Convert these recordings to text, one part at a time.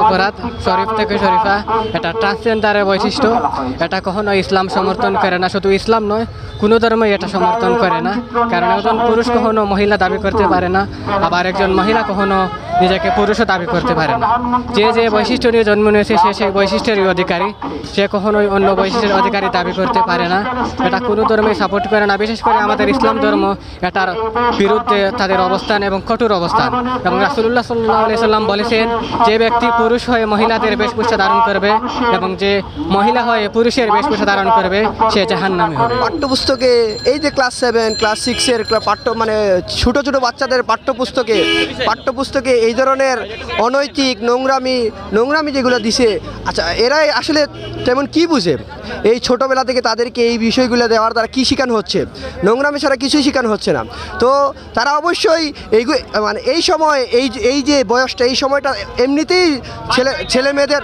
অপরাধ শরীফ থেকে শরীফা। এটা ট্রান্সজেন্ডারের বৈশিষ্ট্য। এটা কখনো ইসলাম সমর্থন করে না। শুধু ইসলাম নয়, কোনো ধর্মই এটা সমর্থন করে না। কারণ একজন পুরুষ কখনো মহিলা দাবি করতে পারে না। আবার একজন মহিলা কখনো নিজেকে পুরুষও দাবি করতে পারে না। যে যে বৈশিষ্ট্য নিয়ে জন্ম নিয়েছে, সে সেই বৈশিষ্ট্যেরই অধিকারী। সে কখনোই অন্য বৈশিষ্ট্যের অধিকারী দাবি করতে পারে না। এটা কোনো ধর্মই সাপোর্ট করে না। বিশেষ করে আমাদের ইসলাম ধর্ম, এটার বিরুদ্ধে তাদের অবস্থান এবং কঠোর অবস্থান। এবং রাসুল্লাহ সাল্লাহ সাল্লাম বলেছেন, যে ব্যক্তি পুরুষ হয়ে মহিলাদের বেশভূষা ধারণ করবে এবং যে মহিলা হয়ে পুরুষের বেশভূষা ধারণ করবে, সে জাহান্নামী হবে। পাঠ্যপুস্তকে, এই যে ক্লাস সেভেন ক্লাস সিক্সের পাঠ্য মানে ছোট ছোট বাচ্চাদের পাঠ্যপুস্তকে পাঠ্যপুস্তকে এই ধরনের অনৈতিক নোংরামি নোংরামি যেগুলো দিছে আচ্ছা এরাই আসলে তেমন কি বুঝে? এই ছোটোবেলা থেকে তাদেরকে এই বিষয়গুলো দেওয়ার দ্বারা কী শেখানো হচ্ছে? নোংরামি ছাড়া কিছুই শেখানো হচ্ছে না। তো তারা অবশ্যই এই মানে এই সময়, এই এই যে বয়সটা, এই সময়টা এমনিতেই ছেলে ছেলে মেয়েদের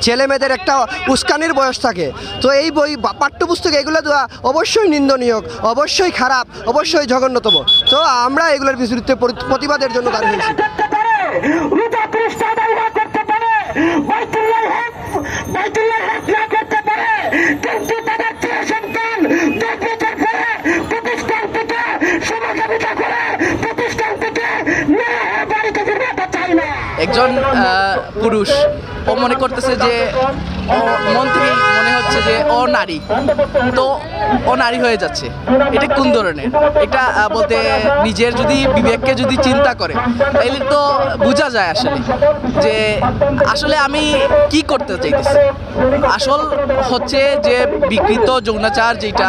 ছেলে মেয়েদের একটা উস্কানির বয়স থাকে। তো এই বই পাঠ্যপুস্তক এগুলো দেওয়া অবশ্যই নিন্দনীয়, অবশ্যই খারাপ, অবশ্যই জঘন্যতম। তো আমরা এগুলোর বিরুদ্ধে পরি- প্রতিবাদের জন্য দাঁড়িয়ে হয়েছি রোজা ত্রিশটা আদায় না করতে পারে, বাইতুল্লাহ হক বাইতুল্লাহ হক না করতে পারে, কিন্তু তাদের সন্তান প্রতিষ্ঠান থেকে সমাজবিতা করে প্রতিষ্ঠান থেকে হয়ে বাড়িতে ফিরবে তা চাই না। একজন পুরুষ ও মনে করতেছে যে মন থেকেই মনে হচ্ছে যে ও নারী। তো ও নারী হয়ে যাচ্ছে। এটা কোন ধরনের? এটা বলতে নিজের যদি বিবেককে যদি চিন্তা করে, তাইলে তো বোঝা যায় আসলে যে আসলে আমি কি করতে চাইতেছি। আসল হচ্ছে যে বিকৃত যৌনাচার যেটা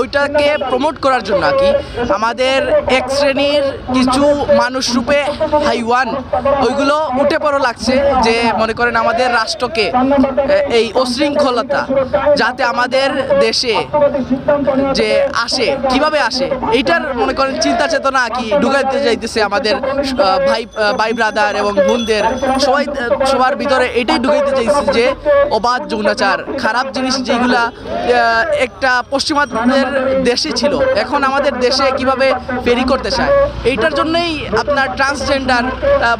ওইটাকে প্রমোট করার জন্য আর কি, আমাদের এক শ্রেণির কিছু মানুষ রূপে হাইওয়ান, ওইগুলো উঠে পড়ো লাগছে যে মনে করেন আমাদের রাষ্ট্রকে এই অশৃঙ্খলতা যাতে আমাদের দেশে যে আসে, কীভাবে আসে, এইটার মনে করেন চিন্তা চেতনা কি ঢুকাইতে যাইতেছে আমাদের ভাই ভাই ব্রাদার এবং বোনদের। সবাই সবার ভিতরে এটাই ঢুকাইতে চাইছে যে অবাধ যৌনাচার। খারাপ জিনিস যেগুলা একটা পশ্চিমাদের দেশে ছিল, এখন আমাদের দেশে কীভাবে ফেরি করতে চায়? এইটার জন্যই আপনার ট্রান্সজেন্ডার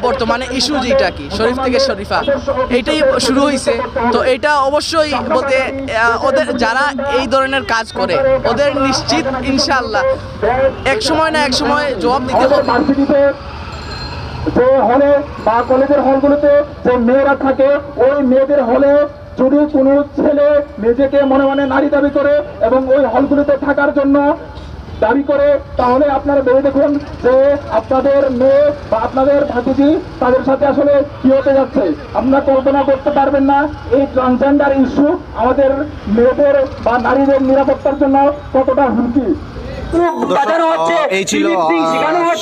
বর্তমানে ইস্যু যেটা কি, শরীফ থেকে শরীফা, এইটাই শুরু হয়েছে তো এটা অবশ্যই বলতে ওদের যারা এই ধরনের কাজ করে ওদের নিশ্চিত ইনশাল্লাহ এক সময় না এক সময় জবাব দিতে হবে। যে হলে বা কলেজের হলগুলোতে যে মেয়েরা থাকে ওই মেয়েদের হলে যদি কোনো ছেলে নিজেকে মনে মনে নারী দাবি করে এবং ওই হলগুলোতে থাকার জন্য দাবি করে, তাহলে আপনারা ভেবে দেখুন যে আপনাদের মেয়ে বা আপনাদের ভাতিজি তাদের সাথে আসলে কি হতে যাচ্ছে। আপনারা কল্পনা করতে পারবেন না এই ট্রান্সজেন্ডার ইস্যু আমাদের মেয়েদের বা নারীদের নিরাপত্তার জন্য কতটা হুমকি। বাজানো হচ্ছে এই ছিল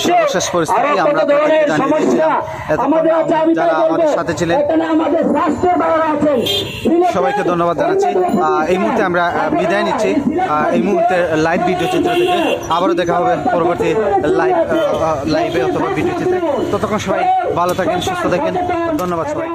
সর্বশেষ পরিস্থিতি আমরা আপনাদেরকে জানিয়ে দিয়েছিলাম। এতক্ষণ আমাদের আছে আমি যারা আমাদের সাথে ছিলেন সবাইকে ধন্যবাদ জানাচ্ছি। এই মুহূর্তে আমরা বিদায় নিচ্ছি। এই মুহূর্তে লাইভ ভিডিও চিত্র থেকে আবারও দেখা হবে পরবর্তী লাইভ লাইভে অথবা ভিডিও চিত্রে। ততক্ষণ সবাই ভালো থাকেন সুস্থ থাকেন। ধন্যবাদ সবাই